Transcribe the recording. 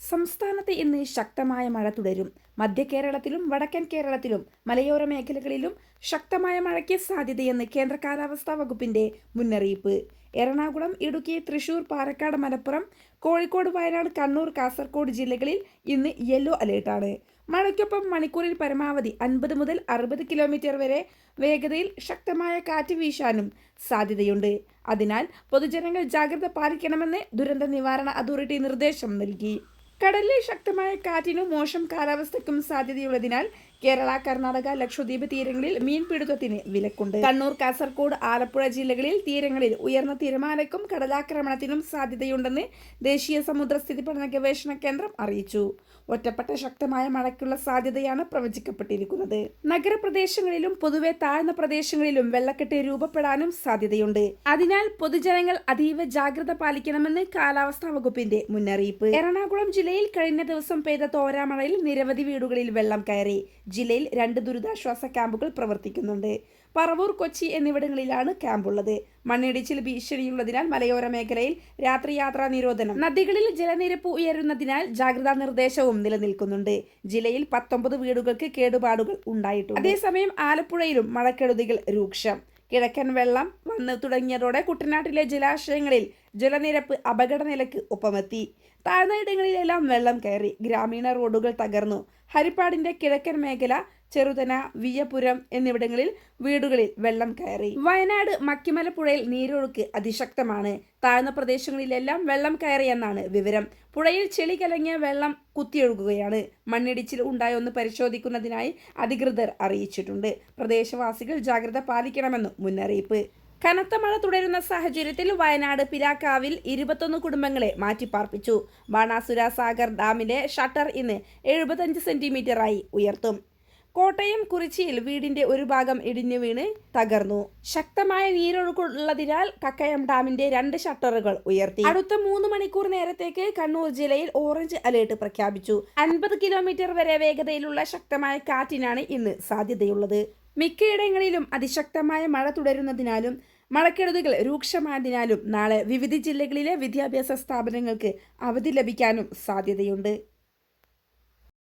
സംസ്ഥാനത്ത് ഇന്ന് ശക്തമായ മഴ തുടരും. മധ്യ കേരളത്തിലും വടക്കൻ കേരളത്തിലും മലയോര മേഖലകളിലും ശക്തമായ മഴയ്ക്ക് സാധ്യതയെന്ന് കേന്ദ്ര കാലാവസ്ഥാ വകുപ്പിന്റെ മുന്നറിയിപ്പ്. എറണാകുളം ഇടുക്കി തൃശൂർ പാലക്കാട് മലപ്പുറം കോഴിക്കോട് വയനാട് കണ്ണൂർ കാസർഗോഡ് ജില്ലകളിൽ ഇന്ന് യെല്ലോ അലേർട്ടാണ് മഴയ്ക്കൊപ്പം മണിക്കൂറിൽ പരമാവധി അൻപത് മുതൽ അറുപത് കിലോമീറ്റർ വരെ വേഗതയിൽ ശക്തമായ കാറ്റ് വീശാനും സാധ്യതയുണ്ട്. അതിനാൽ പൊതുജനങ്ങൾ ജാഗ്രത പാലിക്കണമെന്ന് ദുരന്ത നിവാരണ അതോറിറ്റി നിർദ്ദേശം നൽകി. കടലിലെ ശക്തമായ കാറ്റിനും മോശം കാലാവസ്ഥയ്ക്കും സാധ്യതയുള്ളതിനാൽ കേരള കർണാടക ലക്ഷദ്വീപ് തീരങ്ങളിൽ മീൻപിടുത്തത്തിന് വിലക്കുണ്ട്. കണ്ണൂർ കാസർഗോഡ് ആലപ്പുഴ ജില്ലകളിൽ തീരങ്ങളിൽ ഉയർന്ന തിരമാലയ്ക്കും കടലാക്രമണത്തിനും സാധ്യതയുണ്ടെന്ന് ദേശീയ സമുദ്ര സ്ഥിതിപഠന ഗവേഷണ കേന്ദ്രം അറിയിച്ചു. ഒറ്റപ്പെട്ട ശക്തമായ മഴയ്ക്കുള്ള സാധ്യതയാണ് പ്രവചിക്കപ്പെട്ടിരിക്കുന്നത്. നഗരപ്രദേശങ്ങളിലും പൊതുവെ താഴ്ന്ന പ്രദേശങ്ങളിലും വെള്ളക്കെട്ട് രൂപപ്പെടാനും സാധ്യതയുണ്ട്. അതിനാൽ പൊതുജനങ്ങൾ അതീവ ജാഗ്രത പാലിക്കണമെന്ന് കാലാവസ്ഥാ വകുപ്പിന്റെ മുന്നറിയിപ്പ്. എറണാകുളം ജില്ലയിൽ കഴിഞ്ഞ ദിവസം പെയ്ത തോരാമഴയിൽ നിരവധി വീടുകളിൽ വെള്ളം കയറി. ജില്ലയിൽ രണ്ട് ദുരിതാശ്വാസ ക്യാമ്പുകൾ പ്രവർത്തിക്കുന്നുണ്ട്. പറവൂർ കൊച്ചി എന്നിവിടങ്ങളിലാണ് ക്യാമ്പുള്ളത്. മണ്ണിടിച്ചിൽ ഭീഷണിയുള്ളതിനാൽ മലയോര മേഖലയിൽ രാത്രി യാത്രാ നിരോധനം. നദികളിൽ ജലനിരപ്പ് ഉയരുന്നതിനാൽ ജാഗ്രതാ നിർദ്ദേശവും നിലനിൽക്കുന്നുണ്ട്. ജില്ലയിൽ പത്തൊമ്പത് വീടുകൾക്ക് കേടുപാടുകൾ ഉണ്ടായിട്ടുണ്ട്. അതേസമയം ആലപ്പുഴയിലും മഴക്കെടുതികൾ രൂക്ഷം. കിഴക്കൻ വെള്ളം വന്ന് തുടങ്ങിയതോടെ കുട്ടനാട്ടിലെ ജലാശയങ്ങളിൽ ജലനിരപ്പ് അപകടനിലക്ക് ഒപ്പമെത്തി. താഴ്ന്ന ഇടങ്ങളിലെല്ലാം വെള്ളം കയറി ഗ്രാമീണ റോഡുകൾ തകർന്നു. ഹരിപ്പാടിന്റെ കിഴക്കൻ മേഖല ചെറുതന വിയപുരം എന്നിവിടങ്ങളിൽ വീടുകളിൽ വെള്ളം കയറി. വയനാട് മക്കിമല പുഴയിൽ നീരൊഴുക്ക് അതിശക്തമാണ്. താഴ്ന്ന പ്രദേശങ്ങളിലെല്ലാം വെള്ളം കയറിയെന്നാണ് വിവരം. പുഴയിൽ ചെളി കലങ്ങിയ വെള്ളം കുത്തിയൊഴുകുകയാണ്. മണ്ണിടിച്ചിൽ ഉണ്ടായൊന്ന് പരിശോധിക്കുന്നതിനായി അധികൃതർ അറിയിച്ചിട്ടുണ്ട്. പ്രദേശവാസികൾ ജാഗ്രത പാലിക്കണമെന്നും മുന്നറിയിപ്പ്. കനത്ത മഴ തുടരുന്ന സാഹചര്യത്തിൽ വയനാട് പിലാക്കാവിൽ ഇരുപത്തൊന്ന് കുടുംബങ്ങളെ മാറ്റിപ്പാർപ്പിച്ചു. ബാണാസുര സാഗർ ഡാമിന്റെ ഷട്ടർ ഇന്ന് എഴുപത്തഞ്ച് സെന്റിമീറ്ററായി ഉയർത്തും. കോട്ടയം കുറിച്ചിയിൽ വീടിന്റെ ഒരു ഭാഗം ഇടിഞ്ഞു വീണ് തകർന്നു. ശക്തമായ നീരൊഴുക്കുള്ളതിനാൽ കക്കയം ഡാമിന്റെ രണ്ട് ഷട്ടറുകൾ ഉയർത്തി. അടുത്ത മൂന്ന് മണിക്കൂർ നേരത്തേക്ക് കണ്ണൂർ ജില്ലയിൽ ഓറഞ്ച് അലേർട്ട് പ്രഖ്യാപിച്ചു. അൻപത് കിലോമീറ്റർ വരെ വേഗതയിലുള്ള ശക്തമായ കാറ്റിനാണ് ഇന്ന് സാധ്യതയുള്ളത്. മിക്കയിടങ്ങളിലും അതിശക്തമായ മഴ തുടരുന്നതിനാലും മഴക്കെടുതികൾ രൂക്ഷമായതിനാലും നാളെ വിവിധ ജില്ലകളിലെ വിദ്യാഭ്യാസ സ്ഥാപനങ്ങൾക്ക് അവധി ലഭിക്കാനും സാധ്യതയുണ്ട്.